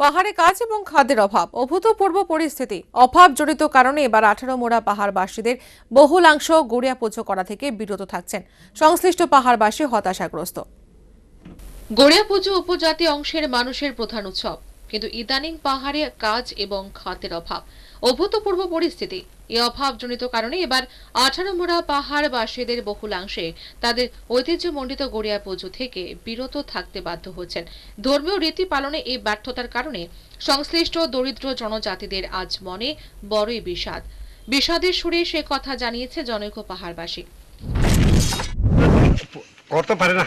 পাহাড়ে কাজ এবং খাদ্যের অভাব, অভূতপূর্ব পরিস্থিতি। অভাব জড়িত কারণে এবার আঠারো মোড়া পাহাড়বাসীদের বহুলাংশ গড়িয়া পুজো করা থেকে বিরত থাকছেন। সংশ্লিষ্ট পাহাড়বাসী হতাশাগ্রস্ত। গড়িয়া পুজো উপজাতি অংশের মানুষের প্রধান উৎসব। কিন্তু ইদানিং পাহাড়ে কাজ এবং খাদ্যের অভাব। অভূতপূর্ব পরিস্থিতি। এই অভাবজনিত কারণে এবার আঠারো মোড়া পাহাড়বাসীদের বহুলাংশে তাদের ঐতিহ্যমণ্ডিত গড়িয়া পুজো থেকে বিরত থাকতে বাধ্য হচ্ছেন। ধর্মীয় রীতি পালনে এই ব্যর্থতার কারণে সংশ্লিষ্ট দরিদ্র জনজাতিদের আজ মনে বড়ই বিষাদ। বিষাদের সুরে সে কথা জানিয়েছে জনৈক পাহাড়বাসী। করতে পারে না।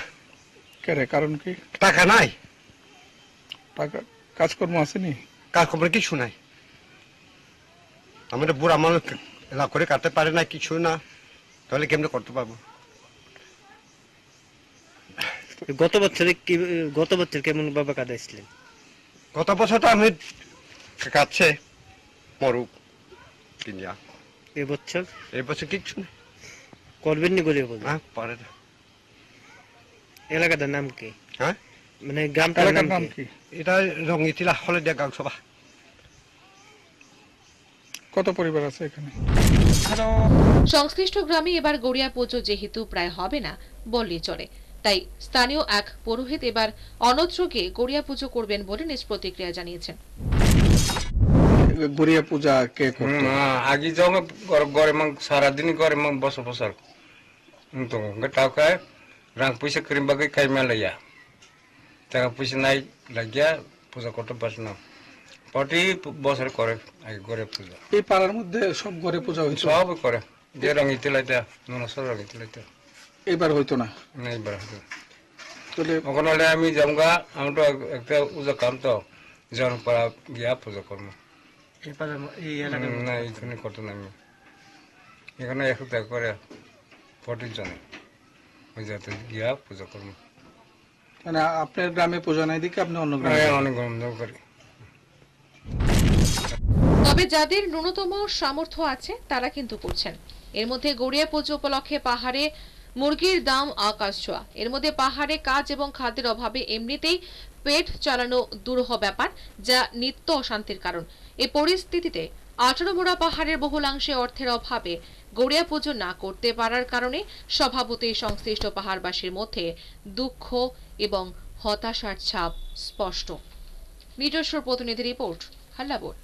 কেরে কারণ কি? টাকা নাই। টাকা কাজকর্ম আসেনি? কাজ খবর কিছু নাই। আমাদের বুড়া মানুষ এলা করে কাটতে পারে না কিছু না। তাহলে কেমনে করতে পারব? গত বছরে কি গত বছর কেমন বাবা কাটাইছিলেন? গত বছর তো আমি কাটছে মরুক কিনিয়া এবছর এই বছর কিচ্ছু নেই করবেন নি বলে হ্যাঁ পারে না। এলাকাটার নাম কি? হ্যাঁ? মানে গ্রামটার নাম কি? এটা রঙিতিলা হলে গাঁও সভা কত পরিবার আছে এখানে? সংশ্লিষ্ট গ্রামে এবার গড়িয়া পুজো যেহেতু প্রায় হবে না বললি চলে। তাই স্থানীয় এক পুরোহিত এবার অনত্রকে গড়িয়া পুজো করবেন বলে নিজ প্রতিক্রিয়া জানিয়েছেন। গড়িয়া পূজা কে আগে যাও গড়ে মাং সারাদিন গরে মাং বস বসার তো টাকায় রাং পয়সা করিম বাকি খাই লাইয়া টাকা পয়সা নাই লাগিয়া পূজা করতে পারছ না। পটি বছর করে আগে করে পূজা। এই পাড়ার মধ্যে সব ঘরে পূজা হইতো? সব করে। যে রঙি তেলাইতা নুন সব রঙি তেলাইতা এবার হইতো না? নাই বার হতো তাহলে ওখানে হলে আমি যামগা আমি তো একটা পূজা কাম তো জন পাড়া গিয়া পূজা করব। এই এলাকার হুম, না এইখানে করতো না আমি। এখানে এক সপ্তাহ করে পটির জন্য ওই যাতে গিয়া পূজা করব। মানে আপনার গ্রামে পূজা নাই দিকে আপনি অন্য গ্রামে অনেক গরম করি। তবে যাদের ন্যূনতম সামর্থ্য আছে, তারা কিন্তু করছেন। এর মধ্যে গড়িয়া পুজো উপলক্ষে পাহাড়ে মুরগির দাম আকাশ ছোঁয়া। এর মধ্যে পাহাড়ে কাজ এবং খাদ্যের অভাবে এমনিতেই পেট চালানো দুরূহ ব্যাপার, যা নিত্য অশান্তির কারণ। এই পরিস্থিতিতে আঠারো মোড়া পাহাড়ের বহুলাংশে অর্থের অভাবে গড়িয়া পুজো না করতে পারার কারণে স্বভাবতই সংশ্লিষ্ট পাহাড়বাসীর মধ্যে দুঃখ এবং হতাশার ছাপ স্পষ্ট। নিজস্ব প্রতিনিধি রিপোর্ট, হাল্লাবোর।